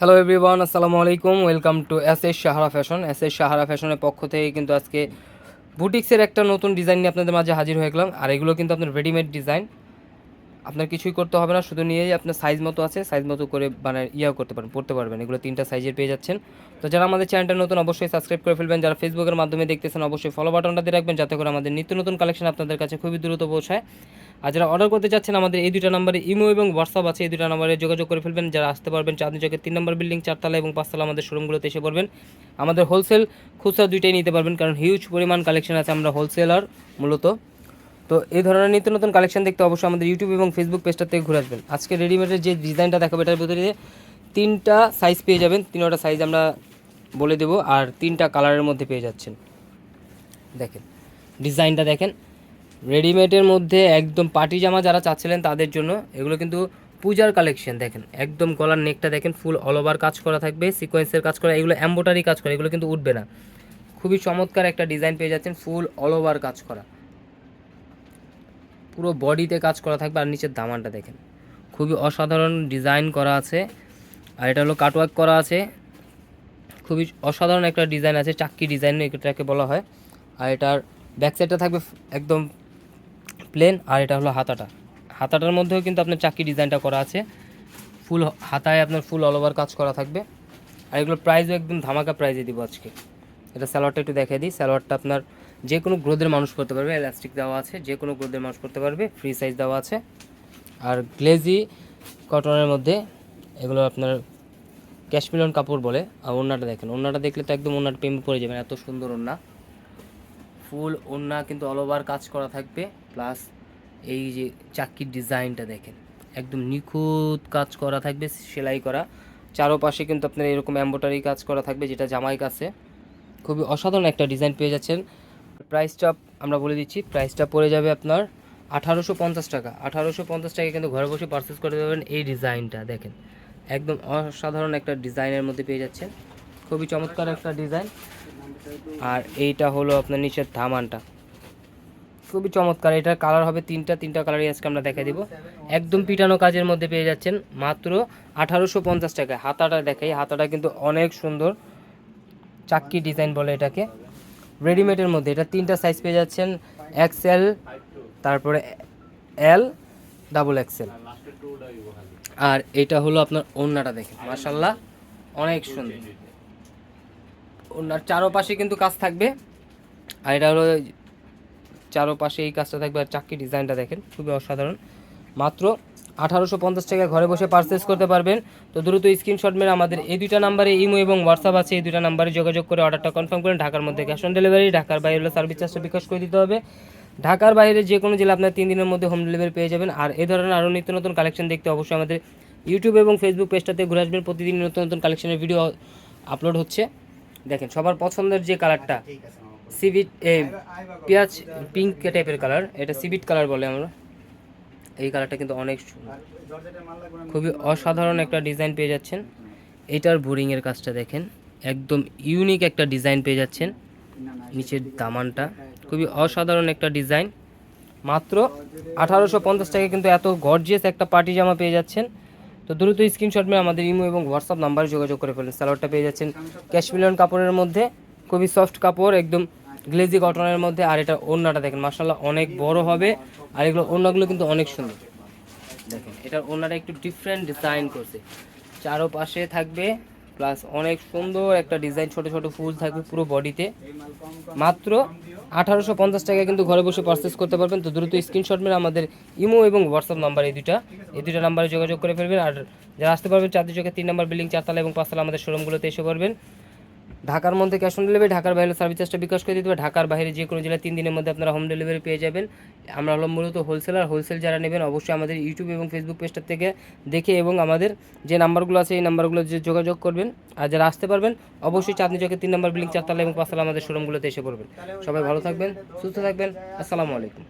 Hello everyone আসসালামু আলাইকুম welcome to S S Sahara fashion S S Sahara ফ্যাশনের পক্ষ থেকে কিন্তু আজকে বুটিক্সের একটা নতুন ডিজাইন নিয়ে আপনাদের মাঝে হাজির হয়ে গেলাম, আর এগুলো কিন্তু আপনার রেডিমেড ডিজাইন আপনার কিছুই করতে হবে না, শুধু নিয়েই আপনার সাইজ মতো আছে সাইজ মতো করে মানে ইয়েও করতে পারেন পড়তে পারবেন, এগুলো তিনটা সাইজের পেয়ে যাচ্ছেন। তো যারা আমাদের চ্যানেলটা নতুন, অবশ্যই সাবস্ক্রাইব করে ফেলবেন, যারা ফেসবুকের মাধ্যমে দেখতেছেন, অবশ্যই ফলো বাটনটা দিয়ে রাখবেন, যাতে করে আমাদের নিত্য নতুন কালেকশন আপনাদের কাছে খুবই দ্রুত পৌঁছায়। আর যারা অর্ডার করতে চাচ্ছেন, আমাদের এই দুটা নাম্বারে ইমো এবং হোয়াটসঅ্যাপ আছে। এই দুটা নাম্বারে যোগাযোগ করে ফেলবেন। যারা আসতে পারবেন চাঁদনি চকের তিন নম্বর বিল্ডিং চারতলা এবং পাঁচতলা আমাদের শোরুমগুলোতে এসে পড়বেন। আমাদের হোলসেল খুচরা দুইটাই নিতে পারবেন, কারণ হিউজ পরিমাণ কালেকশন আছে আমরা হোলসেলার মূলত। তো এই ধরনের নিত্য নতুন কালেকশন দেখতে অবশ্যই আমাদের ইউটিউব এবং ফেসবুক পেজটা থেকে ঘুরে আসবেন। আজকে রেডিমেডের যে ডিজাইনটা দেখাবো, এটার ভিতরে তিনটা সাইজ পেয়ে যাবেন, তিনটা সাইজ আমরা বলে দেবো, আর তিনটা কালারের মধ্যে পেয়ে যাচ্ছেন। দেখেন ডিজাইনটা দেখেন। রেডিমেডের মধ্যে একদম পার্টি জামা যারা চাচ্ছিলেন তাদের জন্য, এগুলো কিন্তু পূজার কালেকশন দেখেন। একদম গলার নেকটা দেখেন ফুল অল ওভার কাজ করা থাকবে সিকোয়েন্সের কাজ করা, এগুলো এম্বোটারি কাজ করা, এগুলো কিন্তু উঠবে না। খুবই চমৎকার একটা ডিজাইন পেয়ে যাচ্ছেন ফুল অল ওভার কাজ করা। পুরো বডিতে কাজ করা থাকবে, আর নিচের দামানটা দেখেন। খুবই অসাধারণ ডিজাইন করা আছে, আর এটা হলো কাটওয়ার্ক করা আছে। খুবই অসাধারণ একটা ডিজাইন আছে, চাক্কি ডিজাইন এটাকে বলা হয়। আর এটার ব্যাক সাইডটা থাকবে, একদম প্লেন আর এটা হলো হাতাটা। হাতাটার মধ্যেও কিন্তু আপনার চাক্কি ডিজাইনটা করা আছে। ফুল হাতায় আপনার ফুল অল ওভার কাজ করা থাকবে। আর এগুলো প্রাইসও একদম ধামাকা প্রাইজে দিব আজকে। এটা স্যালোয়ারটা একটু দেখিয়ে দিই। স্যালোয়ারটা আপনার যে কোনো গ্রোদের মানুষ করতে পারবে। এলাস্টিক দেওয়া আছে। যে কোনো গ্রোদের মানুষ করতে পারবে। ফ্রি সাইজ দেওয়া আছে। আর গ্লেজি কটনের মধ্যে এগুলো আপনার ক্যাশমিলন কাপড় বলে। আর ওড়নাটা দেখেন। ওড়নাটা দেখলে তো একদম ওড়নাটা প্রেমে পড়ে যাবেন। এত সুন্দর ওড়না। ফুল, ওড়না কিন্তু অল ওভার কাজ করা থাকবে প্লাস এই যে চাক্কির ডিজাইনটা দেখেন, একদম নিখুঁত কাজ করা থাকবে, সেলাই করা। চারোপাশে কিন্তু আপনার এরকম এম্বোটারি কাজ করা থাকবে, যেটা জামাই কাছে। খুবই অসাধারণ একটা ডিজাইন পেয়ে যাচ্ছেন। প্রাইসটা আমরা বলে দিচ্ছি প্রাইসটা পড়ে যাবে আপনার আঠারোশো পঞ্চাশ টাকা। আঠারোশো পঞ্চাশ টাকা কিন্তু ঘরে বসে পারচেস করে দেবেন এই ডিজাইনটা দেখেন। একদম অসাধারণ একটা ডিজাইনের মধ্যে পেয়ে যাচ্ছেন। খুবই চমৎকার একটা ডিজাইন আর এইটা হলো আপনার নিচের ধামানটা। খুবই চমৎকার এটার কালার হবে তিনটা তিনটা কালারই আজকে আমরা দেখাই দিব। একদম পিটানো কাজের মধ্যে পেয়ে যাচ্ছেন মাত্র আঠারোশো পঞ্চাশ টাকায়। হাতাটা দেখাই, হাতাটা কিন্তু অনেক সুন্দর, চাক্কি ডিজাইন বলে এটাকে। রেডিমেডের মধ্যে, এটা তিনটা সাইজ পেয়ে যাচ্ছেন এক্সেল তারপরে এল ডাবল এক্সেল আর এটা হলো আপনার ওড়নাটা দেখেন মাশাল্লাহ অনেক সুন্দর। ওনার চারোপাশে কিন্তু কাজ থাকবে। আর এটা হলো চারোপাশে এই কাজটা থাকবে আর চাক্কি ডিজাইনটা দেখেন, খুবই অসাধারণ। মাত্র আঠারোশো পঞ্চাশ টাকা ঘরে বসে পারচেস করতে পারবেন। তো দ্রুত স্ক্রিনশট মেরে আমাদের এই দুইটা নাম্বারে ইমো এবং হোয়াটসঅ্যাপ আছে, এই দুইটা নাম্বারে যোগাযোগ করে অর্ডারটা কনফার্ম করেন। ঢাকার মধ্যে ক্যাশ অন ডেলিভারি ঢাকার বাইরে হলে সার্ভিস চার্জটা বিকাশ করে দিতে হবে। ঢাকার বাইরে যে কোনো জেলা আপনার তিন দিনের মধ্যে হোম ডেলিভারি পেয়ে যাবেন। আর এই ধরনের আরও নিত্য নতুন কালেকশন দেখতে অবশ্যই আমাদের ইউটিউব এবং ফেসবুক পেজটাতে ঘুরে আসবেন। প্রতিদিন নতুন নতুন কালেকশনের ভিডিও আপলোড হচ্ছে। দেখেন, সবার পছন্দের যে কালারটা সিভিট পেঁয়াজ পিঙ্ক টাইপের কালার, এটা সিভিট কালার বলে আমরা। এই কালারটা কিন্তু অনেক খুবই অসাধারণ একটা ডিজাইন পেয়ে যাচ্ছেন। এটার বোরিংয়ের কাজটা দেখেন, একদম ইউনিক একটা ডিজাইন পেয়ে যাচ্ছেন। নিচের দামানটা, খুবই অসাধারণ একটা ডিজাইন। মাত্র আঠারোশো পঞ্চাশ টাকা কিন্তু এত গর্জিয়াস একটা পার্টি জামা পেয়ে যাচ্ছেন। তো দ্রুত স্ক্রিনশট মেরে আমাদের ইমো এবং হোয়াটসঅ্যাপ নাম্বারে যোগাযোগ করে ফেলেন। সালোয়ারটা পেয়ে যাচ্ছেন ক্যাশমিলন কাপড়ের মধ্যে, খুবই সফট কাপড়, একদম গ্লেজি কটনের মধ্যে। আর এটা ওড়নাটা দেখেন মাসাল্লাহ অনেক বড় হবে। আর এগুলো ওড়নাগুলো কিন্তু অনেক সুন্দর। দেখেন, এটার ওড়নাটা একটু ডিফারেন্ট ডিজাইন করছে। চারোপাশে থাকবে প্লাস অনেক সুন্দর একটা ডিজাইন ছোট ছোট ফুল থাকবে পুরো বডিতে মাত্র আঠারোশো পঞ্চাশ টাকা কিন্তু ঘরে বসে পারচেস করতে পারবেন। তো দ্রুত স্ক্রিনশট মেরে আমাদের ইমো এবং হোয়াটসঅ্যাপ নাম্বার এই দুটা এই দুটা নাম্বারে যোগাযোগ করে ফেলবেন। আর যারা আসতে পারবেন চাঁদের চোখে তিন নাম্বার বিল্ডিং চারতলা এবং পাঁচতলা আমাদের শোরুমগুলোতে এসে পারবেন ঢাকার মধ্যে ক্যাশ অন ডেলিভারি ঢাকার বাইরে সার্ভিস চার্জটা বিকাশ করে দিতে হবে। ঢাকার বাইরে যে কোনো জেলায় তিন দিনের মধ্যে আপনারা হোম ডেলিভারি পেয়ে যাবেন। আমরা হলো মূলত হোলসেলার হোলসেল যারা নেবেন, অবশ্যই আমাদের ইউটিউব এবং ফেসবুক পেজটার থেকে দেখে এবং আমাদের যে নাম্বারগুলো আছে, এই নাম্বারগুলো যে যোগাযোগ করবেন আর যারা আসতে পারবেন, অবশ্যই চাঁদনি চোখে তিন নম্বর বিল্ডিং চারতলা এবং পাঁচতলা আমাদের শোরুমগুলোতে এসে পড়বেন। সবাই ভালো থাকবেন, সুস্থ থাকবেন। আসসালামু আলাইকুম।